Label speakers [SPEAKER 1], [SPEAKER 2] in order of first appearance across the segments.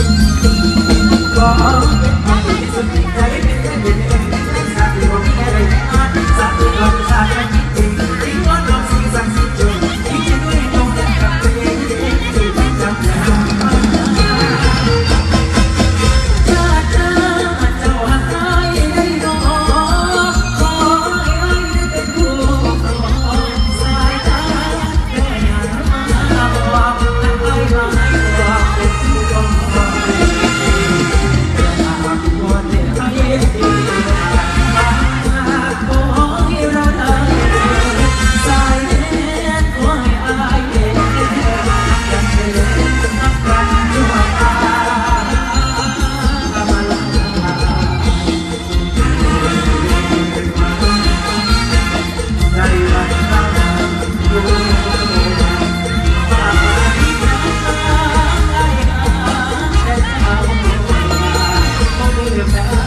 [SPEAKER 1] 嗯。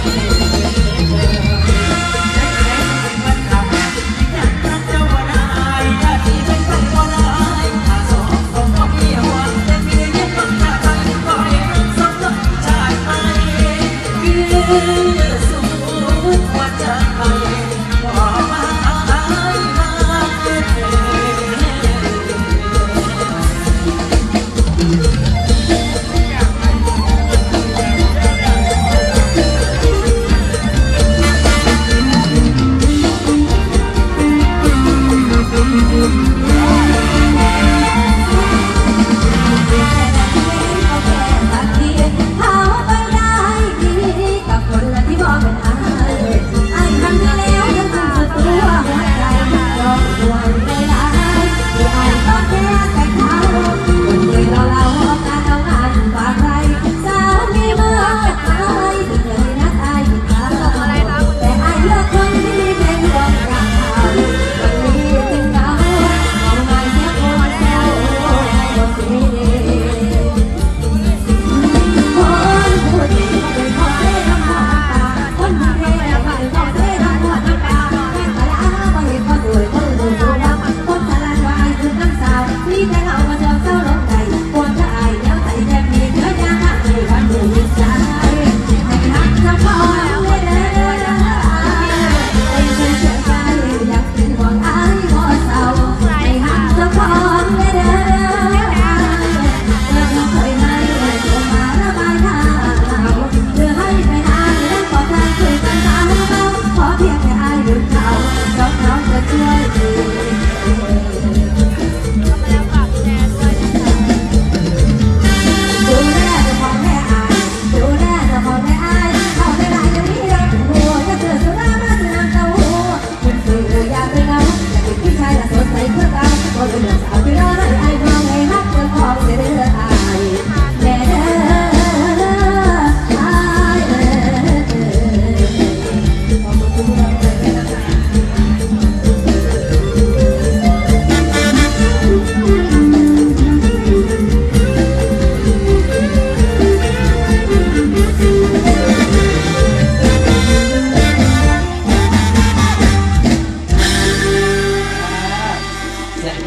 [SPEAKER 1] เสี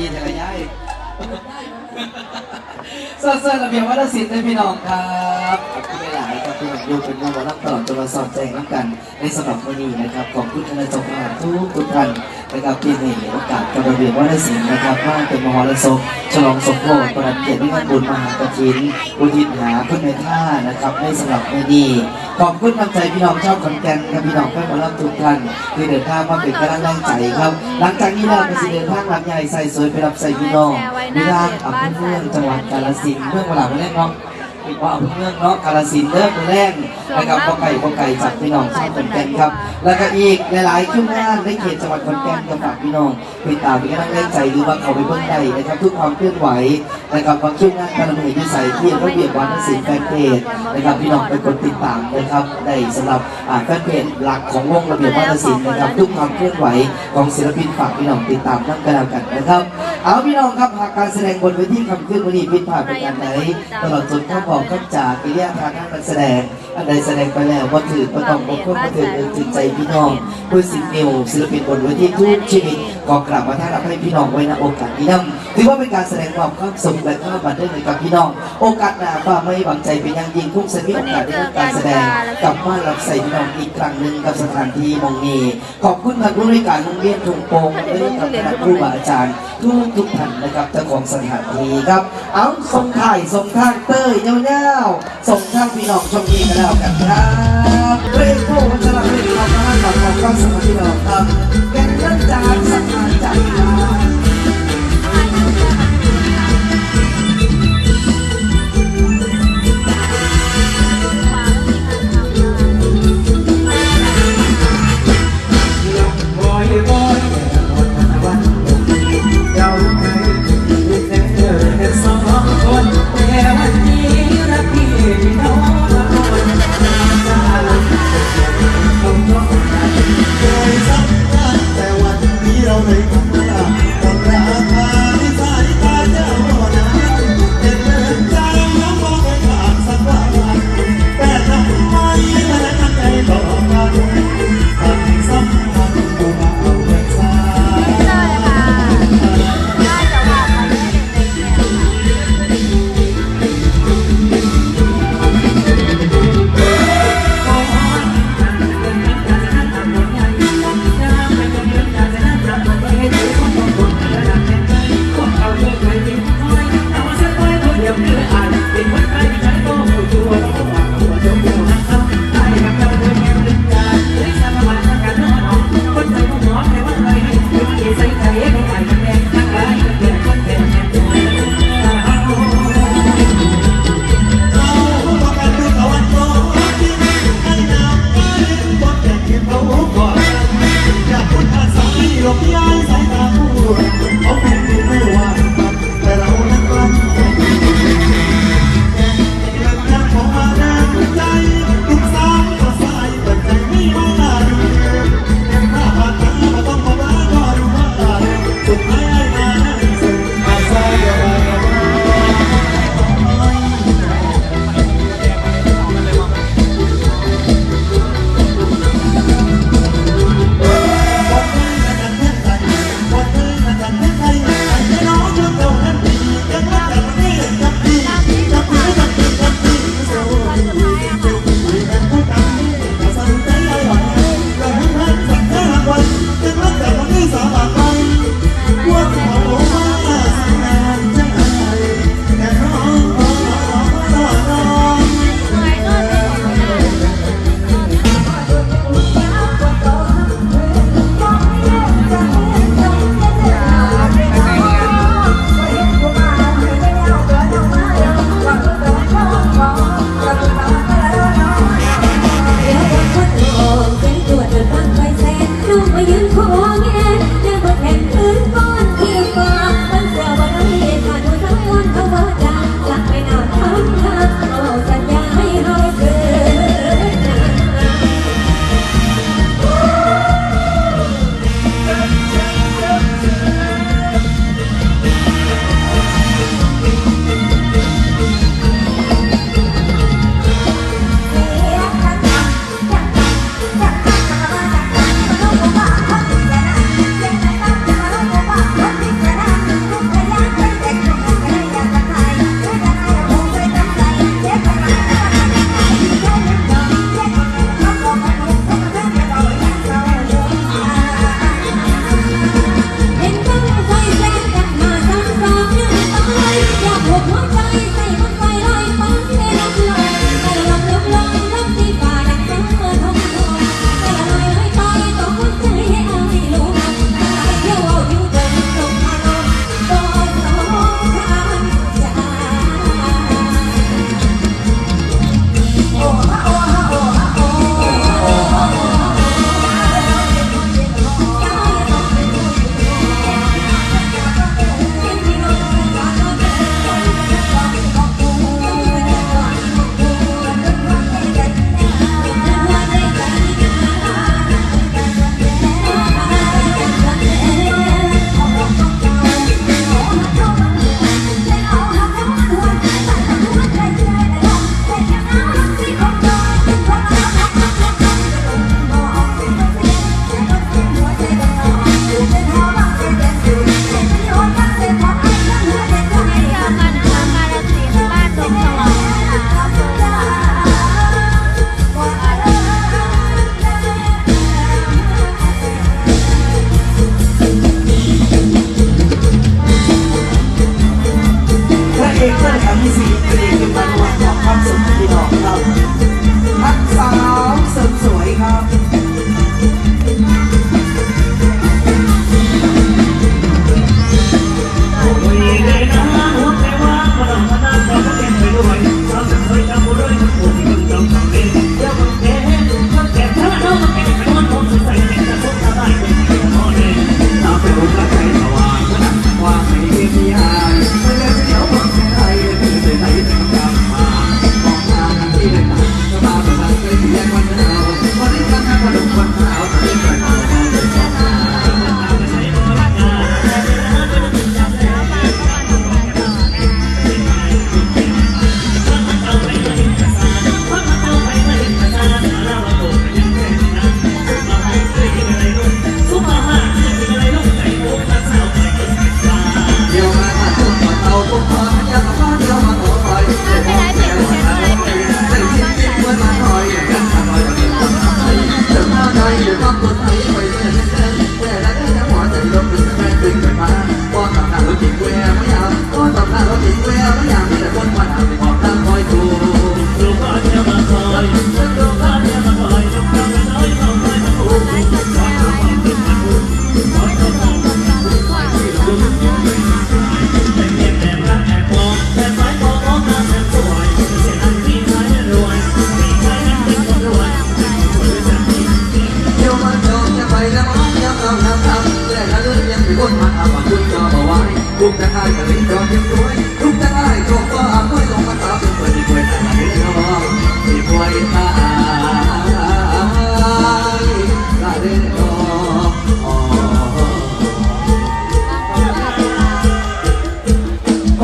[SPEAKER 1] ยงยินอะไรย้ายสดๆระเบียบวัฒนศิลป์นพี่น้องครับขอบคุณหลายครับพี่น้องดูเป็นวงวันรับตลอดจะมาสอบแจงรับกันในสำหรับวันนี้นะครับขอบคุณคณะจงมาทุกทุกท่านนะครับที่ให้โอกาสกับระเบียบวัฒนศิลป์นะครับว่าเป็นมหรสพฉลองสมโภชประดับเกียรติในงานบุญมหากฐินบุญทินหาขึ้นในท่านะครับในสำหรับวันนี้ขอบคุณน้ำใจพี่น้องชาวขอนแก่นครับพี่น้องแฟนบอลรับทุกท่านที่เดินทางมาเป็นกำลังแรงใจครับ หลังจากนี้เราก็จะเดินทางลำใหญ่ใส่สวยไปรับใส่พี่น้องวิรางอำเภอเมืองจังหวัดกาฬสินธุ์เมืองเวลาเล่นเนาะอีก ว่าอำเภอเมืองเนาะกาฬสินธุ์เลิกแรกนะครับพ่อไก่พ่อไก่จากพี่น้องชาวขอนแก่นครับ แล้วก็อีกหลายๆคิวงานในเขตจังหวัดขอนแก่นก็ฝากพี่น้องติดตามเป็นกำลังแรงใจหรือว่าเขาไปเบิ่งได้นะครับทุกความเคลื่อนไหวนะครับบางคิวงานการดำเนินนิสัยที่ระเบียบวัฒนศิลป์แฟนเพจนะครับพี่น้องไปกดติดตามนะครับได้สำหรับอ่าแฟนเพจหลักของวงระเบียบวัฒนศิลป์นะครับทุกความเคลื่อนไหวของศิลปินฝากพี่น้องติดตามนั่งกันแล้วกันนะครับ เอาพี่น้องครับหากการแสดงบนเวทีคำขึ้นวันนี้ผิดพลาดประการใดตลอดจนข้าขอกข้าจากกิริยาทางการแสดง อันใดแสดงไปแล้วว่าถือประต้องบกพร่องประเถิดเอินจิตใจพี่น้องผู้สิ่งเดียวศิลปินบนเวทีทุกชีวิตก็กลับมาท่ารับให้พี่น้องไว้ในโอกาสนี้นำ
[SPEAKER 2] ถือว่าเป็นการแสดงความความสุขและความบันเทิงให้กับพี่น้อง โอกาสหน้าฟ้าไม่หวังใจเป็นอย่างยิ่งคุ้มสมีโอกาสได้รับการแสดงกลับมารับใส่พี่น้องอีกครั้งหนึ่งกับสถานที่มองนี้ขอบคุณทางผู้บริการโรงเรียนทุ่งโป่งและกับคณะครูบาอาจารย์ ทุกทุกท่านนะครับเจ้าของสถานที่ครับ เอาส่งถ่ายส่งทางเต้ยเย้าวๆส่งทางพี่น้องชมดีกันแล้วกันครับเรโก้วัชระเรนความรักของความสมัครพี่น้องครับแกงรันจานสัมพันจครับ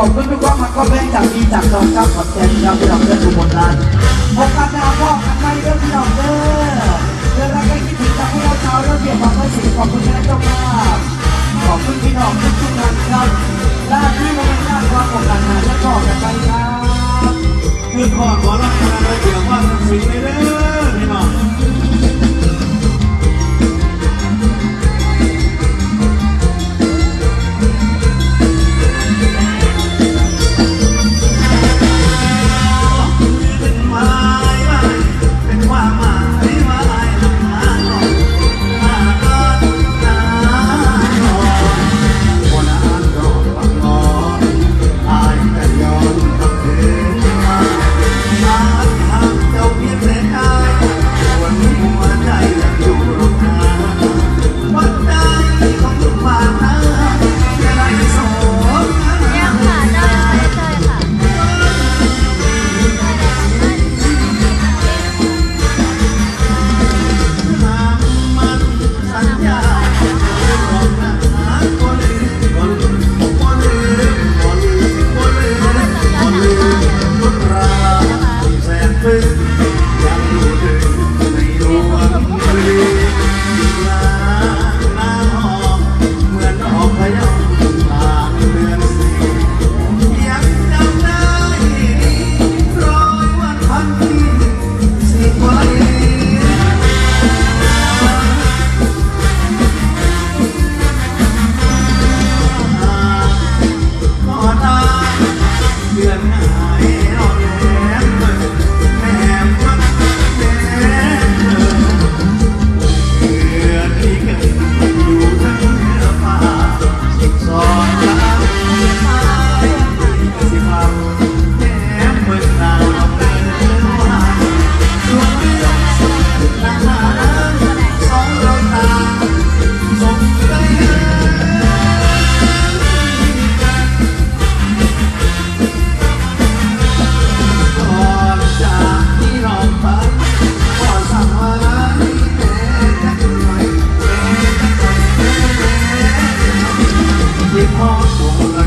[SPEAKER 3] ผมก็ไม่ว่ามันก็เป็น
[SPEAKER 2] จากดีจากดองกับขอบใจครับที่เรา
[SPEAKER 3] เลือทุกคนนั้นโอกาสหน้าก็ทำให้เรื่องที่เราเลือเรื่องรักก็คิดถึงจากให้เราเช้าเรื่องเกี่ยวกับเรื่องสิ่งของคุณที่เจ้าภาพขอบคุณพี่น้องทุกทุกท่านครับลาที่มันเป็นหน้าความกดดันหาและก็กันไปครับคือขอขอรับ
[SPEAKER 4] การเกี่ยวกับสิ่งลย 我